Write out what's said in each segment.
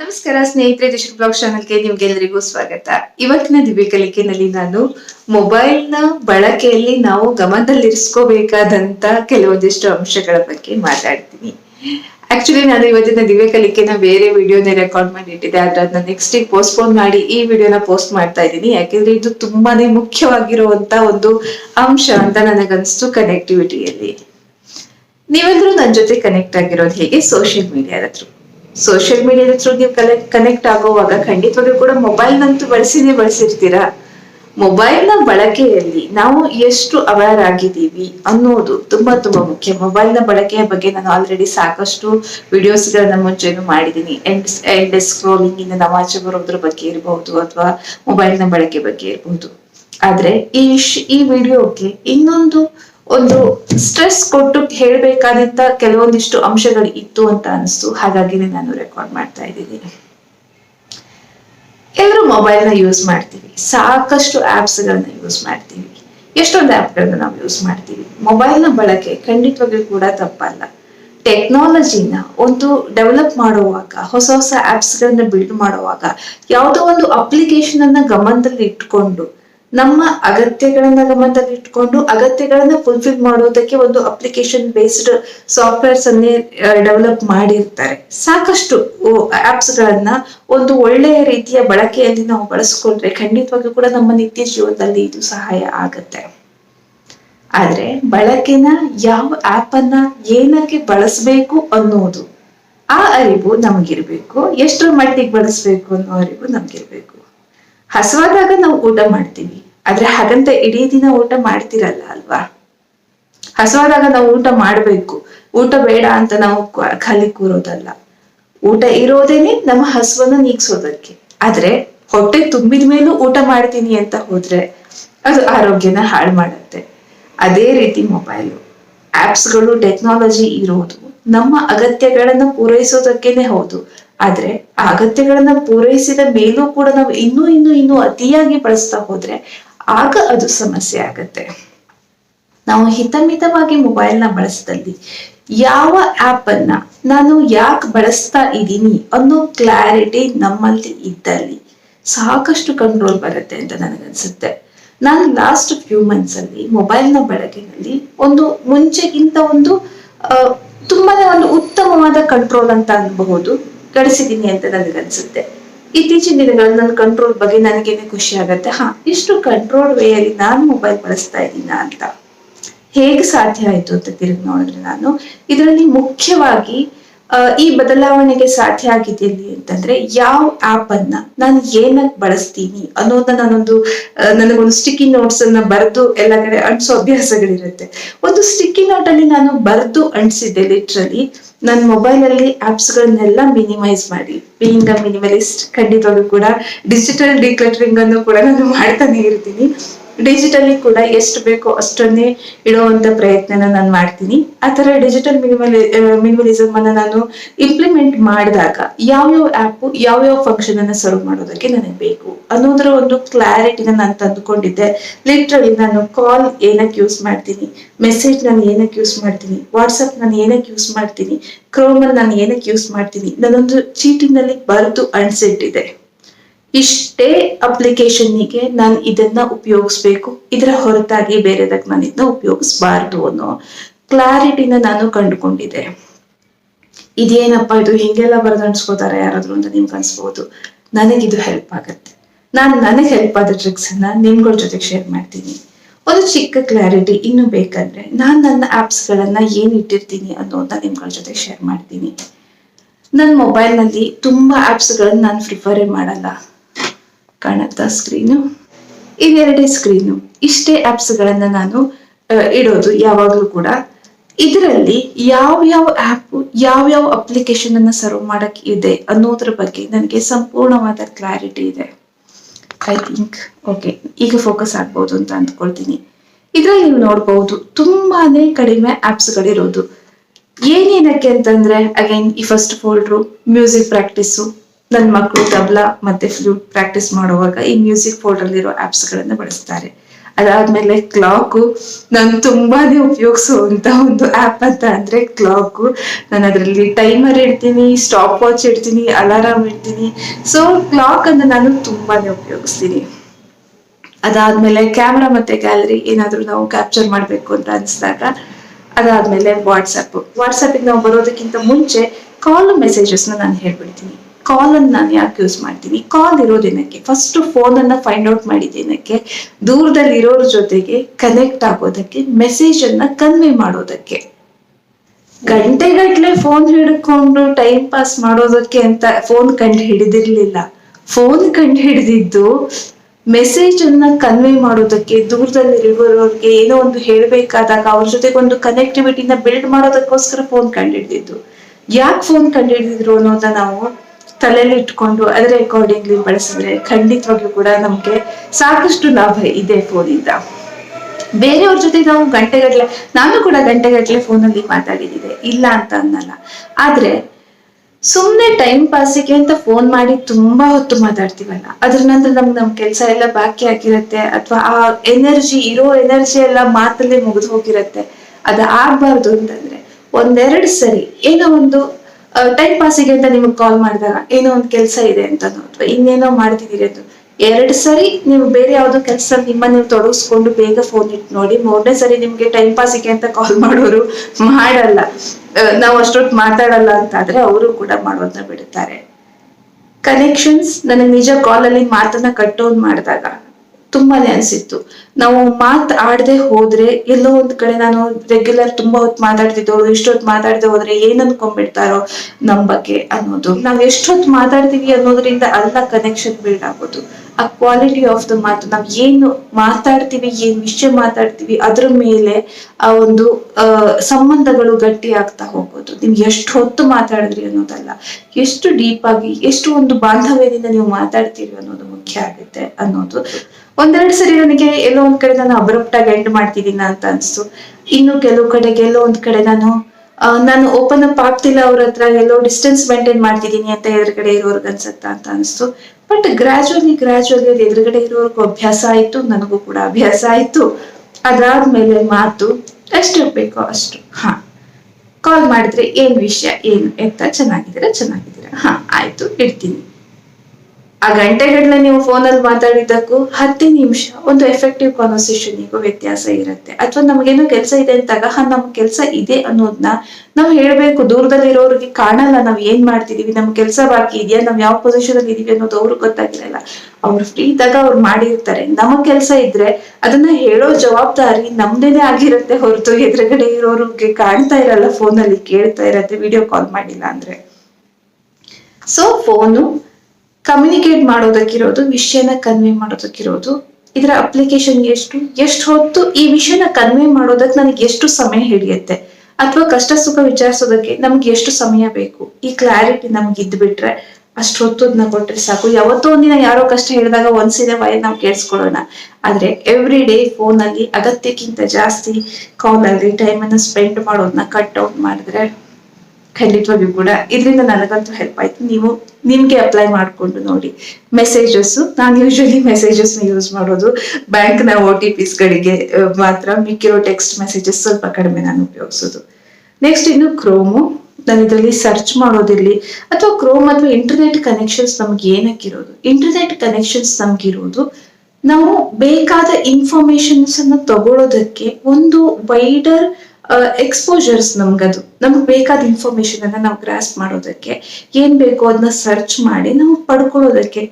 ನಮಸ್ಕಾರ, ಸ್ನೇಹಿತರೆ ದಿಶ್ ಬ್ಲಾಗ್ ಚಾನಲ್ಗೆ ನಿಮ್ಗೆಲ್ಲರಿಗೂ ಸ್ವಾಗತ. ಇವತ್ತಿನ ದಿವ್ಯ ಕಲಿಕೆನಲ್ಲಿ ನಾನು ಮೊಬೈಲ್ನ ಬಳಕೆಯಲ್ಲಿ ನಾವು ಗಮನದಲ್ಲಿರಿಸ್ಕೋಬೇಕಾದಂತ ಕೆಲವೊಂದಿಷ್ಟು ಅಂಶಗಳ ಬಗ್ಗೆ ಮಾತಾಡ್ತೀನಿ. ಆಕ್ಚುಲಿ ನಾನು ಇವತ್ತಿನ ದಿವ್ಯ ಕಲಿಕೆನ ಬೇರೆ ವಿಡಿಯೋನೇ ರೆಕಾರ್ಡ್ ಮಾಡಿ ಇಟ್ಟಿದ್ದೆ, ಆದ್ರೆ ಅದನ್ನ ನೆಕ್ಸ್ಟ್ ಪೋಸ್ಟ್ಪೋನ್ ಮಾಡಿ ಈ ವಿಡಿಯೋನ ಪೋಸ್ಟ್ ಮಾಡ್ತಾ ಇದ್ದೀನಿ. ಯಾಕೆಂದ್ರೆ ಇದು ತುಂಬಾನೇ ಮುಖ್ಯವಾಗಿರುವಂತ ಒಂದು ಅಂಶ ಅಂತ ನನಗನ್ಸ್ತು ಕನೆಕ್ಟಿವಿಟಿಯಲ್ಲಿ ನೀವೆಲ್ಲರೂ ನನ್ನ ಜೊತೆ ಕನೆಕ್ಟ್ ಆಗಿರೋದು ಹೇಗೆ? ಸೋಷಿಯಲ್ ಮೀಡಿಯಾದ ಥ್ರೂ ಸೋಷಿಯಲ್ ಮೀಡಿಯಾದ ಥ್ರೂ ನೀವು ಕನೆಕ್ಟ್ ಕನೆಕ್ಟ್ ಆಗುವಾಗ ಖಂಡಿತವಾಗ್ಲೂ ಕೂಡ ಮೊಬೈಲ್ ನಂತೂ ಬಳಸಿನೇ ಬಳಸಿರ್ತೀರಾ? ಮೊಬೈಲ್ನ ಬಳಕೆಯಲ್ಲಿ ನಾವು ಎಷ್ಟು ಅವೇರ್ ಆಗಿದ್ದೀವಿ ಅನ್ನೋದು ತುಂಬಾ ತುಂಬಾ ಮುಖ್ಯ. ಮೊಬೈಲ್ನ ಬಳಕೆಯ ಬಗ್ಗೆ ನಾನು ಆಲ್ರೆಡಿ ಸಾಕಷ್ಟು ವಿಡಿಯೋಸ್ ಗಳನ್ನ ಮುಂಚೆನೂ ಮಾಡಿದ್ದೀನಿ. ಎಂಡ್ ಎಂಡ್ ಸ್ಕ್ರೋಲಿಂಗ್ ಇಂದ ನಾವು ಬರೋದ್ರ ಬಗ್ಗೆ ಇರಬಹುದು ಅಥವಾ ಮೊಬೈಲ್ನ ಬಳಕೆ ಬಗ್ಗೆ ಇರಬಹುದು ಆದ್ರೆ ಈ ಈ ವಿಡಿಯೋಗೆ ಇನ್ನೊಂದು ಒಂದು ಸ್ಟ್ರೆಸ್ ಕೊಟ್ಟು ಹೇಳ್ಬೇಕಾದಂತ ಕೆಲವೊಂದಿಷ್ಟು ಅಂಶಗಳು ಇತ್ತು ಅಂತ ಅನಿಸ್ತು. ಹಾಗಾಗಿನೇ ನಾನು ರೆಕಾರ್ಡ್ ಮಾಡ್ತಾ ಇದ್ದೀನಿ. ಎಲ್ಲರೂ ಮೊಬೈಲ್ನ ಯೂಸ್ ಮಾಡ್ತೀವಿ. ಸಾಕಷ್ಟು ಆಪ್ಸ್ ಗಳನ್ನ ಯೂಸ್ ಮಾಡ್ತೀವಿ. ಎಷ್ಟೊಂದು ಆಪ್ ಗಳನ್ನ ನಾವು ಯೂಸ್ ಮಾಡ್ತೀವಿ. ಮೊಬೈಲ್ನ ಬಳಕೆ ಖಂಡಿತವಾಗಿಯೂ ಕೂಡ ತಪ್ಪಲ್ಲ. ಟೆಕ್ನಾಲಜಿನ ಒಂದು ಡೆವಲಪ್ ಮಾಡುವಾಗ, ಹೊಸ ಹೊಸ ಆಪ್ಸ್ ಗಳನ್ನ ಬಿಲ್ಡ್ ಮಾಡುವಾಗ, ಯಾವುದೋ ಒಂದು ಅಪ್ಲಿಕೇಶನ್ ಅನ್ನ ಗಮನದಲ್ಲಿ ಇಟ್ಕೊಂಡು ನಮ್ಮ ಅಗತ್ಯಗಳನ್ನ ಗಮನದಲ್ಲಿ ಇಟ್ಕೊಂಡು ಅಗತ್ಯಗಳನ್ನ ಫುಲ್ಫಿಲ್ ಮಾಡೋದಕ್ಕೆ ಒಂದು ಅಪ್ಲಿಕೇಶನ್ ಬೇಸ್ಡ್ ಸಾಫ್ಟ್ವೇರ್ಸ್ ಅನ್ನೇ ಡೆವಲಪ್ ಮಾಡಿರ್ತಾರೆ. ಸಾಕಷ್ಟು ಆಪ್ಸ್ ಗಳನ್ನ ಒಂದು ಒಳ್ಳೆಯ ರೀತಿಯ ಬಳಕೆಯಲ್ಲಿ ನಾವು ಬಳಸ್ಕೊಂಡ್ರೆ ಖಂಡಿತವಾಗಿಯೂ ಕೂಡ ನಮ್ಮ ನಿತ್ಯ ಜೀವನದಲ್ಲಿ ಇದು ಸಹಾಯ ಆಗತ್ತೆ. ಆದ್ರೆ ಬಳಕೆನ ಯಾವ ಆಪ್ ಅನ್ನ ಏನಕ್ಕೆ ಬಳಸಬೇಕು ಅನ್ನೋದು, ಆ ಅರಿವು ನಮಗಿರ್ಬೇಕು. ಎಷ್ಟರ ಮಟ್ಟಿಗೆ ಬಳಸಬೇಕು ಅನ್ನೋ ಅರಿವು ನಮಗಿರ್ಬೇಕು. ಹಸುವಾದಾಗ ನಾವು ಊಟ ಮಾಡ್ತೀವಿ. ಆದ್ರೆ ಹಾಗಂತ ಇಡೀ ದಿನ ಊಟ ಮಾಡ್ತಿರಲ್ಲ ಅಲ್ವಾ? ಹಸುವಾದಾಗ ನಾವು ಊಟ ಮಾಡ್ಬೇಕು. ಊಟ ಬೇಡ ಅಂತ ನಾವು ಖಾಲಿ ಕೂರೋದಲ್ಲ. ಊಟ ಇರೋದೇನೆ ನಮ್ಮ ಹಸುವನ್ನ ನೀಗ್ಸೋದಕ್ಕೆ. ಆದ್ರೆ ಹೊಟ್ಟೆ ತುಂಬಿದ ಮೇಲೂ ಊಟ ಮಾಡ್ತೀನಿ ಅಂತ ಹೋದ್ರೆ ಅದು ಆರೋಗ್ಯನ ಹಾಳು ಮಾಡುತ್ತೆ. ಅದೇ ರೀತಿ ಮೊಬೈಲು. ಆಪ್ಸ್ಗಳು, ಟೆಕ್ನಾಲಜಿ ಇರೋದು ನಮ್ಮ ಅಗತ್ಯಗಳನ್ನ ಪೂರೈಸೋದಕ್ಕೇನೆ ಹೌದು. ಆದ್ರೆ ಆ ಅಗತ್ಯಗಳನ್ನ ಪೂರೈಸಿದ ಮೇಲೂ ಕೂಡ ನಾವು ಇನ್ನೂ ಇನ್ನೂ ಇನ್ನೂ ಅತಿಯಾಗಿ ಬಳಸ್ತಾ ಹೋದ್ರೆ ಆಗ ಅದು ಸಮಸ್ಯೆ ಆಗತ್ತೆ. ನಾವು ಹಿತಮಿತವಾಗಿ ಮೊಬೈಲ್ನ ಬಳಸದಲ್ಲಿ ಯಾವ ಆಪ್ ಅನ್ನ ನಾನು ಯಾಕೆ ಬಳಸ್ತಾ ಇದ್ದೀನಿ ಅನ್ನೋ ಕ್ಲಾರಿಟಿ ನಮ್ಮಲ್ಲಿ ಇದ್ದಲ್ಲಿ ಸಾಕಷ್ಟು ಕಂಟ್ರೋಲ್ ಬರುತ್ತೆ ಅಂತ ನನಗನ್ಸುತ್ತೆ. ನಾನು ಲಾಸ್ಟ್ ಫ್ಯೂ ಮಂತ್ಸ್ ಅಲ್ಲಿ ಮೊಬೈಲ್ನ ಬಳಕೆಯಲ್ಲಿ ಒಂದು ಮುಂಚೆಗಿಂತ ಒಂದು ತುಂಬಾನೇ ಒಂದು ಉತ್ತಮವಾದ ಕಂಟ್ರೋಲ್ ಅಂತ ಅನ್ಬಹುದು. ಗಳಿಸಿದ್ದೀನಿ ಅಂತ ನನಗನ್ಸುತ್ತೆ ಇತ್ತೀಚಿನ ದಿನಗಳಲ್ಲಿ ನನ್ನ ಕಂಟ್ರೋಲ್ ಬಗ್ಗೆ ನನಗೇನೆ ಖುಷಿ ಆಗತ್ತೆ. ಹಾ, ಇಷ್ಟು ಕಂಟ್ರೋಲ್ ವೇಯಲ್ಲಿ ನಾನು ಮೊಬೈಲ್ ಬಳಸ್ತಾ ಇದ್ದೀನ ಅಂತ. ಹೇಗೆ ಸಾಧ್ಯ ಆಯ್ತು ಅಂತ ತಿರುಗಿ ನೋಡಿದ್ರೆ ನಾನು, ಇದರಲ್ಲಿ ಮುಖ್ಯವಾಗಿ ಈ ಬದಲಾವಣೆಗೆ ಸಾಧ್ಯ ಆಗಿದೆಯಲ್ಲಿ ಅಂತಂದ್ರೆ ಯಾವ ಆಪ್ ಅನ್ನ ನಾನು ಏನಕ್ಕೆ ಬಳಸ್ತೀನಿ ಅನ್ನೋದನ್ನ ನಾನೊಂದು ನನಗೊಂದು ಸ್ಟಿಕ್ಕಿ ನೋಟ್ಸ್ ಅನ್ನ ಬರೆದು ಎಲ್ಲ ಕಡೆ ಅಂಟಿಸೋ ಅಭ್ಯಾಸಗಳಿರುತ್ತೆ. ಒಂದು ಸ್ಟಿಕ್ಕಿ ನೋಟ್ ಅಲ್ಲಿ ನಾನು ಬರೆದು ಅಂಟಿಸಿದ್ದೆ ಲಿಟ್ರಲಿ ನನ್ನ ಮೊಬೈಲ್ ಅಲ್ಲಿ ಆಪ್ಸ್ ಗಳನ್ನೆಲ್ಲ ಮಿನಿಮೈಸ್ ಮಾಡಿ. ಬೀಯಿಂಗ್ ಅ ಮಿನಿಮಲಿಸ್ಟ್ ಖಂಡಿತವಾಗ್ಲೂ ಕೂಡ ಡಿಜಿಟಲ್ ಡಿಕ್ಲಟರಿಂಗ್ ಅನ್ನು ಕೂಡ ನಾನು ಮಾಡ್ತಾನೆ ಇರ್ತೀನಿ. ಡಿಜಿಟಲಿ ಕೂಡ ಎಷ್ಟು ಬೇಕೋ ಅಷ್ಟನ್ನೇ ಇಡುವಂತ ಪ್ರಯತ್ನನ ನಾನು ಮಾಡ್ತೀನಿ. ಆ ತರ ಡಿಜಿಟಲ್ ಮಿನಿಮಲಿ ಮಿನಿಮಲಿಸಮ್ ಅನ್ನ ನಾನು ಇಂಪ್ಲಿಮೆಂಟ್ ಮಾಡಿದಾಗ ಯಾವ್ಯಾವ ಆಪ್ ಯಾವ್ಯಾವ ಫಂಕ್ಷನ್ ಅನ್ನ ಸರ್ವ್ ಮಾಡೋದಕ್ಕೆ ನನಗೆ ಬೇಕು ಅನ್ನೋದ್ರ ಒಂದು ಕ್ಲಾರಿಟಿನ ನಾನು ತಂದುಕೊಂಡಿದ್ದೆ. ಲಿಟ್ರಲಿ ನಾನು ಕಾಲ್ ಏನಕ್ಕೆ ಯೂಸ್ ಮಾಡ್ತೀನಿ ಮೆಸೇಜ್ ನಾನು ಏನಕ್ಕೆ ಯೂಸ್ ಮಾಡ್ತೀನಿ ವಾಟ್ಸಪ್ ನಾನು ಏನಕ್ಕೆ ಯೂಸ್ ಮಾಡ್ತೀನಿ ಕ್ರೋಮಲ್ಲಿ ನಾನು ಏನಕ್ಕೆ ಯೂಸ್ ಮಾಡ್ತೀನಿ ನನ್ನೊಂದು ಚೀಟಿನಲ್ಲಿ ಬರೆದು ಅಣಿಸಿಟ್ಟಿದೆ ಇಷ್ಟೇ ಅಪ್ಲಿಕೇಶನ್ನಿಗೆ ನಾನು ಇದನ್ನ ಉಪಯೋಗಿಸ್ಬೇಕು. ಇದರ ಹೊರತಾಗಿ ಬೇರೆದಕ್ಕೆ ನಾನು ಇದನ್ನ ಉಪಯೋಗಿಸ್ಬಾರ್ದು ಅನ್ನೋ ಕ್ಲಾರಿಟಿನ ನಾನು ಕಂಡುಕೊಂಡಿದ್ದೆ. ಇದೇನಪ್ಪ ಇದು ಹಿಂಗೆಲ್ಲ ಬರೆದು ಅನ್ಸ್ಕೋತಾರೆ ಯಾರಾದ್ರೂ ಅಂತ ನಿಮ್ಗೆ ಅನ್ಸ್ಬೋದು. ನನಗಿದು ಹೆಲ್ಪ್ ಆಗತ್ತೆ. ನಾನು ನನಗೆ ಹೆಲ್ಪ್ ಆದ ಟ್ರಿಕ್ಸ್ ಅನ್ನ ನಿಮ್ಗಳ ಜೊತೆಗೆ ಶೇರ್ ಮಾಡ್ತೀನಿ. ಒಂದು ಚಿಕ್ಕ ಕ್ಲಾರಿಟಿ ಇನ್ನು ಬೇಕಂದ್ರೆ ನಾನು ನನ್ನ ಆಪ್ಸ್ ಗಳನ್ನ ಏನ್ ಇಟ್ಟಿರ್ತೀನಿ ಅನ್ನೋದನ್ನ ನಿಮ್ಗಳ ಜೊತೆ ಶೇರ್ ಮಾಡ್ತೀನಿ. ನನ್ನ ಮೊಬೈಲ್ನಲ್ಲಿ ತುಂಬಾ ಆಪ್ಸ್ ಗಳನ್ನ ನಾನು ಪ್ರಿಫರೇ ಮಾಡಲ್ಲ. ಕಾಣುತ್ತಾ ಸ್ಕ್ರೀನು ಇದೆರಡೇ ಸ್ಕ್ರೀನು ಇಷ್ಟೇ ಆ್ಯಪ್ಸ್ಗಳನ್ನು ಗಳನ್ನ ನಾನು ಇಡೋದು ಯಾವಾಗಲೂ ಕೂಡ. ಇದರಲ್ಲಿ ಯಾವ ಯಾವ ಆಪ್ ಯಾವ ಯಾವ ಅಪ್ಲಿಕೇಶನ್ ಅನ್ನು ಸರ್ವ್ ಮಾಡೋಕ್ಕೆ ಇದೆ ಅನ್ನೋದ್ರ ಬಗ್ಗೆ ನನಗೆ ಸಂಪೂರ್ಣವಾದ ಕ್ಲಾರಿಟಿ ಇದೆ. ಐ ಥಿಂಕ್ ಓಕೆ ಈಗ ಫೋಕಸ್ ಆಗ್ಬೋದು ಅಂತ ಅಂದ್ಕೊಳ್ತೀನಿ. ಇದರಲ್ಲಿ ನೀವು ನೋಡ್ಬೋದು ತುಂಬಾನೇ ಕಡಿಮೆ ಆ್ಯಪ್ಸ್ಗಳಿರೋದು ಏನೇನಕ್ಕೆ ಅಂತಂದ್ರೆ ಅಗೈನ್ ಈ ಫಸ್ಟ್ ಫೋಲ್ಡ್ರು ಮ್ಯೂಸಿಕ್ ಪ್ರಾಕ್ಟೀಸು ನನ್ನ ಮಕ್ಕಳು ತಬ್ಲಾ ಮತ್ತೆ ಫ್ಲೂಟ್ ಪ್ರಾಕ್ಟೀಸ್ ಮಾಡುವಾಗ ಈ ಮ್ಯೂಸಿಕ್ ಫೋಲ್ಡರ್ ಇರೋ ಆಪ್ಸ್ ಗಳನ್ನ ಬಳಸ್ತಾರೆ. ಅದಾದ್ಮೇಲೆ ಕ್ಲಾಕು ನಾನು ತುಂಬಾನೇ ಉಪಯೋಗಿಸುವಂತ ಒಂದು ಆಪ್ ಅಂತ ಅಂದ್ರೆ ಕ್ಲಾಕು ನಾನು ಅದರಲ್ಲಿ ಟೈಮರ್ ಇಡ್ತೀನಿ ಸ್ಟಾಪ್ ವಾಚ್ ಇಡ್ತೀನಿ ಅಲಾರಾಮ್ ಇಡ್ತೀನಿ. ಸೊ ಕ್ಲಾಕ್ ಅನ್ನು ನಾನು ತುಂಬಾನೇ ಉಪಯೋಗಿಸ್ತೀನಿ. ಅದಾದ್ಮೇಲೆ ಕ್ಯಾಮ್ರಾ ಮತ್ತೆ ಗ್ಯಾಲರಿ ಏನಾದರೂ ನಾವು ಕ್ಯಾಪ್ಚರ್ ಮಾಡಬೇಕು ಅಂತ ಅನ್ಸಿದಾಗ, ಅದಾದ್ಮೇಲೆ ವಾಟ್ಸಪ್ ವಾಟ್ಸಪ್ಗೆ ನಾವು ಬರೋದಕ್ಕಿಂತ ಮುಂಚೆ ಕಾಲ್ ಮೆಸೇಜಸ್ನ ನಾನು ಹೇಳ್ಬಿಡ್ತೀನಿ. ಕಾಲ್ ಅನ್ನು ನಾನು ಯಾಕೆ ಯೂಸ್ ಮಾಡ್ತೀನಿ? ಕಾಲ್ ಇರೋದೇನಕ್ಕೆ ಫಸ್ಟ್ ಫೋನ್ ಅನ್ನ ಫೈಂಡ್ ಔಟ್ ಮಾಡಿದ್ದೇನಕ್ಕೆ ದೂರದಲ್ಲಿ ಇರೋರ ಜೊತೆಗೆ ಕನೆಕ್ಟ್ ಆಗೋದಕ್ಕೆ ಮೆಸೇಜ್ ಅನ್ನ ಕನ್ವೆ ಮಾಡೋದಕ್ಕೆ. ಗಂಟೆಗಟ್ಲೆ ಫೋನ್ ಹಿಡ್ಕೊಂಡು ಟೈಮ್ ಪಾಸ್ ಮಾಡೋದಕ್ಕೆ ಅಂತ ಫೋನ್ ಕಂಡು ಹಿಡಿದಿರ್ಲಿಲ್ಲ. ಫೋನ್ ಕಂಡು ಹಿಡಿದಿದ್ದು ಮೆಸೇಜ್ ಅನ್ನ ಕನ್ವೆ ಮಾಡೋದಕ್ಕೆ ದೂರದಲ್ಲಿ ಇರುವವರಿಗೆ ಏನೋ ಒಂದು ಹೇಳ್ಬೇಕಾದಾಗ ಅವ್ರ ಜೊತೆಗೆ ಒಂದು ಕನೆಕ್ಟಿವಿಟಿನ ಬಿಲ್ಡ್ ಮಾಡೋದಕ್ಕೋಸ್ಕರ ಫೋನ್ ಕಂಡು ಹಿಡಿದಿದ್ದು. ಯಾಕೆ ಫೋನ್ ಕಂಡು ಹಿಡಿದಿದ್ರು ಅನ್ನೋದನ್ನ ನಾವು ತಲೆಯಲ್ಲಿ ಇಟ್ಕೊಂಡು ಅದರ ಅಕಾರ್ಡಿಂಗ್ಲಿ ಬಳಸಿದ್ರೆ ಖಂಡಿತವಾಗ್ಲೂ ಕೂಡ ನಮಗೆ ಸಾಕಷ್ಟು ಲಾಭ ಇದೆ ಫೋನಿಂದ ಬೇರೆಯವ್ರ ಜೊತೆ ನಾವು ಗಂಟೆಗಟ್ಟಲೆ ನಾನು ಕೂಡ ಗಂಟೆಗಟ್ಟಲೆ ಫೋನಲ್ಲಿ ಮಾತಾಡಿದ್ದೆ ಇಲ್ಲ ಅಂತ ಅನ್ನಲ್ಲ. ಆದ್ರೆ ಸುಮ್ಮನೆ ಟೈಮ್ ಪಾಸಿಗೆ ಅಂತ ಫೋನ್ ಮಾಡಿ ತುಂಬಾ ಹೊತ್ತು ಮಾತಾಡ್ತೀವಲ್ಲ, ಅದ್ರ ನಂತರ ನಮ್ಗೆ ನಮ್ ಕೆಲಸ ಎಲ್ಲ ಬಾಕಿ ಆಗಿರತ್ತೆ, ಅಥವಾ ಆ ಎನರ್ಜಿ ಇರೋ ಎನರ್ಜಿ ಎಲ್ಲ ಮಾತಲ್ಲೇ ಮುಗಿದು ಹೋಗಿರತ್ತೆ. ಅದ ಆಗ್ಬಾರ್ದು ಅಂತಂದ್ರೆ, ಒಂದೆರಡು ಸರಿ, ಏನೋ ಒಂದು ಟೈಮ್ ಪಾಸಿಗೆ ಅಂತ ನಿಮಗೆ ಕಾಲ್ ಮಾಡಿದಾಗ ಏನೋ ಒಂದು ಕೆಲಸ ಇದೆ ಅಂತ ಅಥವಾ ಇನ್ನೇನೋ ಮಾಡ್ತಿದ್ದೀರಿ ಅಂತ. ಎರಡು ಸರಿ ನೀವು ಬೇರೆ ಯಾವ್ದೋ ಕೆಲಸ ನಿಮ್ಮ ನೀವು ತೊಡಗಿಸ್ಕೊಂಡು ಬೇಗ ಫೋನ್ ಇಟ್ಟು ನೋಡಿ. ಮೂರನೇ ಸರಿ ನಿಮ್ಗೆ ಟೈಮ್ ಪಾಸಿಗೆ ಅಂತ ಕಾಲ್ ಮಾಡೋರು ಮಾಡಲ್ಲ. ನಾವು ಅಷ್ಟೊತ್ತು ಮಾತಾಡಲ್ಲ ಅಂತ ಆದ್ರೆ ಅವರು ಕೂಡ ಮಾಡೋದನ್ನ ಬಿಡುತ್ತಾರೆ ಕನೆಕ್ಷನ್ಸ್ ನನಗೆ ನಿಜ ಕಾಲಲ್ಲಿ ಮಾತನ್ನ ಕಟ್ಟೋನ್ ಮಾಡಿದಾಗ ತುಂಬಾನೇ ಅನ್ಸಿತ್ತು. ನಾವು ಮಾತ್ ಆಡದೆ ಹೋದ್ರೆ, ಎಲ್ಲೋ ಒಂದ್ ಕಡೆ ನಾನು ರೆಗ್ಯುಲರ್ ತುಂಬಾ ಹೊತ್ತು ಮಾತಾಡ್ತಿದ್ದವ್ರು ಇಷ್ಟೊತ್ತು ಮಾತಾಡದೆ ಹೋದ್ರೆ ಏನ್ ಅನ್ಕೊಂಡ್ಬಿಡ್ತಾರೋ ನಮ್ ಬಗ್ಗೆ ಅನ್ನೋದು. ನಾವ್ ಎಷ್ಟೊತ್ತು ಮಾತಾಡ್ತೀವಿ ಅನ್ನೋದ್ರಿಂದ ಅಲ್ಲ ಕನೆಕ್ಷನ್ ಬಿಲ್ಡ್ ಆಗೋದು. ಆ ಕ್ವಾಲಿಟಿ ಆಫ್ ದ ಮಾತು, ನಾವು ಏನು ಮಾತಾಡ್ತೀವಿ, ಏನ್ ವಿಷಯ ಮಾತಾಡ್ತೀವಿ, ಅದ್ರ ಮೇಲೆ ಆ ಒಂದು ಸಂಬಂಧಗಳು ಗಟ್ಟಿ ಆಗ್ತಾ ಹೋಗೋದು. ನೀವು ಎಷ್ಟು ಹೊತ್ತು ಮಾತಾಡಿದ್ರಿ ಅನ್ನೋದಲ್ಲ. ಎಷ್ಟು ಡೀಪ್ ಆಗಿ, ಎಷ್ಟು ಒಂದು ಬಾಂಧವ್ಯದಿಂದ ನೀವು ಮಾತಾಡ್ತೀರಿ ಅನ್ನೋದು ಮುಖ್ಯ ಆಗುತ್ತೆ ಅನ್ನೋದು. ಒಂದೆರಡು ಸರಿ ನನಗೆ ಎಲ್ಲೋ ಒಂದ್ ಕಡೆ ನಾನು ಅಬ್ರಪ್ಟ್ ಆಗಿ ಎಂಡ್ ಮಾಡ್ತಿದ್ದೀನ ಅಂತ ಅನ್ಸ್ತು. ಇನ್ನು ಕೆಲವು ಕಡೆಗೆ ಎಲ್ಲೋ ಒಂದ್ ಕಡೆ ನಾನು ನಾನು ಓಪನ್ ಅಪ್ ಆಗ್ತಿಲ್ಲ ಅವ್ರ ಹತ್ರ, ಎಲ್ಲೋ ಡಿಸ್ಟೆನ್ಸ್ ಮೇಂಟೈನ್ ಮಾಡ್ತಿದ್ದೀನಿ ಅಂತ ಎದುರುಗಡೆ ಇರೋರ್ಗ ಅನ್ಸತ್ತ ಅಂತ ಅನಿಸ್ತು. ಬಟ್ ಗ್ರಾಜುವಲಿ ಗ್ರಾಜುವಲಿ ಅದು ಎದುರುಗಡೆ ಇರೋರ್ಗು ಅಭ್ಯಾಸ ಆಯ್ತು, ನನಗೂ ಕೂಡ ಅಭ್ಯಾಸ ಆಯ್ತು. ಅದಾದ್ಮೇಲೆ ಮಾತು ಎಷ್ಟಿರ್ಬೇಕೋ ಅಷ್ಟು. ಹಾ. ಕಾಲ್ ಮಾಡಿದ್ರೆ ಏನ್ ವಿಷಯ, ಏನು ಎತ್ತ ಚೆನ್ನಾಗಿದ್ದೀರಾ ಚೆನ್ನಾಗಿದ್ದೀರಾ? ಹಾ, ಆಯ್ತು, ಇಡ್ತೀನಿ. ಆ ಗಂಟೆಗಳನ್ನ ನೀವು ಫೋನಲ್ಲಿ ಮಾತಾಡಿದ್ದಕ್ಕೂ ಹತ್ತು ನಿಮಿಷ ಒಂದು ಎಫೆಕ್ಟಿವ್ ಕಾನ್ವರ್ಸೇಷನ್ಗೂ ವ್ಯತ್ಯಾಸ ಇರುತ್ತೆ. ಅಥವಾ ನಮಗೇನೋ ಕೆಲಸ ಇದೆ ಅಂತಾಗ, ಹಾ, ನಮ್ ಕೆಲಸ ಇದೆ ಅನ್ನೋದನ್ನ ನಾವು ಹೇಳ್ಬೇಕು. ದೂರದಲ್ಲಿರೋರಿಗೆ ಕಾಣಲ್ಲ ನಾವ್ ಏನ್ ಮಾಡ್ತಿದೀವಿ, ನಮ್ ಕೆಲಸ ಬಾಕಿ ಇದೆಯಾ, ನಾವ್ ಯಾವ ಪೊಸಿಷನ್ ಅಲ್ಲಿ ಇದೀವಿ ಅನ್ನೋದು ಅವ್ರಿಗೆ ಗೊತ್ತಾಗಿರಲ್ಲ. ಅವ್ರು ಫ್ರೀ ಇದ್ದಾಗ ಅವ್ರು ಮಾಡಿರ್ತಾರೆ. ನಮ್ಮ ಕೆಲಸ ಇದ್ರೆ ಅದನ್ನ ಹೇಳೋ ಜವಾಬ್ದಾರಿ ನಮ್ದೇನೆ ಆಗಿರುತ್ತೆ ಹೊರತು ಎದುರುಗಡೆ ಇರೋರಿಗೆ ಕಾಣ್ತಾ ಇರಲ್ಲ ಫೋನಲ್ಲಿ ಕೇಳ್ತಾ ಇರತ್ತೆ ವಿಡಿಯೋ ಕಾಲ್ ಮಾಡಿಲ್ಲ ಅಂದ್ರೆ. ಸೊ ಫೋನು ಕಮ್ಯುನಿಕೇಟ್ ಮಾಡೋದಕ್ಕಿರೋದು, ವಿಷಯನ ಕನ್ವೆ ಮಾಡೋದಕ್ಕಿರೋದು, ಇದರ ಅಪ್ಲಿಕೇಶನ್ ಎಷ್ಟು ಎಷ್ಟು ಹೊತ್ತು ಈ ವಿಷಯನ ಕನ್ವೆ ಮಾಡೋದಕ್ಕೆ ನನಗೆ ಎಷ್ಟು ಸಮಯ ಹಿಡಿಯುತ್ತೆ? ಅಥವಾ ಕಷ್ಟ ಸುಖ ವಿಚಾರಿಸೋದಕ್ಕೆ ನಮ್ಗೆ ಎಷ್ಟು ಸಮಯ ಬೇಕು? ಈ ಕ್ಲಾರಿಟಿ ನಮ್ಗೆ ಇದ್ಬಿಟ್ರೆ ಅಷ್ಟು ಹೊತ್ತು ಅದನ್ನ ಕೊಟ್ರೆ ಸಾಕು. ಯಾವತ್ತೋ ಒಂದಿನ ಯಾರೋ ಕಷ್ಟ ಹೇಳಿದಾಗ ಒಂದ್ಸಿನ ವಾಯ ನಾವು ಕೇಳಿಸ್ಕೊಳ್ಳೋಣ. ಆದ್ರೆ ಎವ್ರಿ ಡೇ ಫೋನ್ ಅಲ್ಲಿ ಅಗತ್ಯಕ್ಕಿಂತ ಜಾಸ್ತಿ ಕಾಲ್ ಅಲ್ಲಿ ಟೈಮ್ ಅನ್ನ ಸ್ಪೆಂಡ್ ಮಾಡೋದನ್ನ ಕಟ್ ಔಟ್ ಮಾಡಿದ್ರೆ ಖಂಡಿತವಾಗಿಯೂ ಕೂಡ ಇದರಿಂದ ನನಗಂತೂ ಹೆಲ್ಪ್ ಆಯ್ತು. ನೀವು ನಿಮ್ಗೆ ಅಪ್ಲೈ ಮಾಡ್ಕೊಂಡು ನೋಡಿ. ಮೆಸೇಜಸ್ ನಾನು ಯೂಶಲಿ ಮೆಸೇಜಸ್ ಯೂಸ್ ಮಾಡೋದು. ಬ್ಯಾಂಕ್ನ ಓ ಟಿ ಗಳಿಗೆ ಮಾತ್ರ ಮಿಕ್ಕಿರೋ ಟೆಕ್ಸ್ಟ್ ಮೆಸೇಜಸ್ ಸ್ವಲ್ಪ ಕಡಿಮೆ ನಾನು ಉಪಯೋಗಿಸೋದು. ನೆಕ್ಸ್ಟ್ ಇನ್ನು ಕ್ರೋಮು ನಾನು ಇದರಲ್ಲಿ ಸರ್ಚ್ ಮಾಡೋದಿರ್ಲಿ. ಅಥವಾ ಕ್ರೋಮ್ ಅಥವಾ ಇಂಟರ್ನೆಟ್ ಕನೆಕ್ಷನ್ಸ್ ನಮ್ಗೆ ಏನಕ್ಕಿರೋದು? ಇಂಟರ್ನೆಟ್ ಕನೆಕ್ಷನ್ಸ್ ನಮ್ಗಿರೋದು ನಾವು ಬೇಕಾದ ಇನ್ಫಾರ್ಮೇಶನ್ಸ್ ಅನ್ನು ತಗೊಳ್ಳೋದಕ್ಕೆ ಒಂದು ವೈಡರ್ ಎಕ್ಸ್ಪೋಜರ್ಸ್ ನಮ್ಗದು. ನಮ್ಗೆ ಬೇಕಾದ ಇನ್ಫಾರ್ಮೇಶನ್ ಅನ್ನ ನಾವು ಗ್ರಾಸ್ ಮಾಡೋದಕ್ಕೆ, ಏನ್ ಬೇಕೋ ಅದನ್ನ ಸರ್ಚ್ ಮಾಡಿ ನಾವು ಪಡ್ಕೊಳ್ಳೋದಕ್ಕೆ.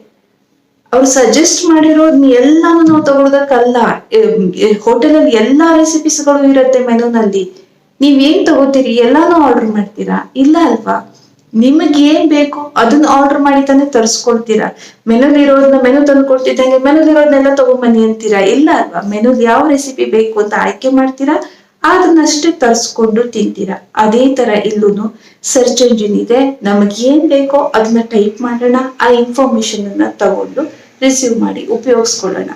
ಅವ್ರು ಸಜೆಸ್ಟ್ ಮಾಡಿರೋದ್ನ ಎಲ್ಲಾನು ನಾವು ತಗೊಳೋದಕ್ಕಲ್ಲ ಹೋಟೆಲ್ ಅಲ್ಲಿ ಎಲ್ಲಾ ರೆಸಿಪೀಸ್ಗಳು ಇರುತ್ತೆ ಮೆನುನಲ್ಲಿ. ನೀವ್ ಏನ್ ತಗೋತೀರಿ? ಎಲ್ಲಾನು ಆರ್ಡರ್ ಮಾಡ್ತೀರಾ? ಇಲ್ಲ ಅಲ್ವಾ? ನಿಮಗೆ ಏನ್ ಬೇಕು ಅದನ್ನ ಆರ್ಡರ್ ಮಾಡಿ ತಾನೇ ತರಿಸ್ಕೊಳ್ತೀರಾ? ಮೆನುಲಿ ಇರೋದನ್ನ ಮೆನು ತಂದು ಕೊಡ್ತಿದ್ದಂಗೆ ಮೆನುಲಿ ಇರೋದನ್ನೆಲ್ಲ ತಗೊಂಬನ್ನಿ ಅಂತೀರಾ? ಇಲ್ಲ ಅಲ್ವಾ? ಮೆನುಲ್ ಯಾವ ರೆಸಿಪಿ ಬೇಕು ಅಂತ ಆಯ್ಕೆ ಮಾಡ್ತೀರಾ? ಅದನ್ನಷ್ಟೇ ತರಿಸ್ಕೊಂಡು ತಿಂತೀರಾ? ಅದೇ ತರ ಇಲ್ಲೂ ಸರ್ಚ್ ಎಂಜಿನ್ ಇದೆ. ನಮಗೆ ಏನ್ ಬೇಕೋ ಅದನ್ನ ಟೈಪ್ ಮಾಡೋಣ. ಆ ಇನ್ಫಾರ್ಮೇಶನ್ ಅನ್ನ ತಗೊಂಡು ರಿಸೀವ್ ಮಾಡಿ ಉಪಯೋಗಿಸ್ಕೊಳ್ಳೋಣ.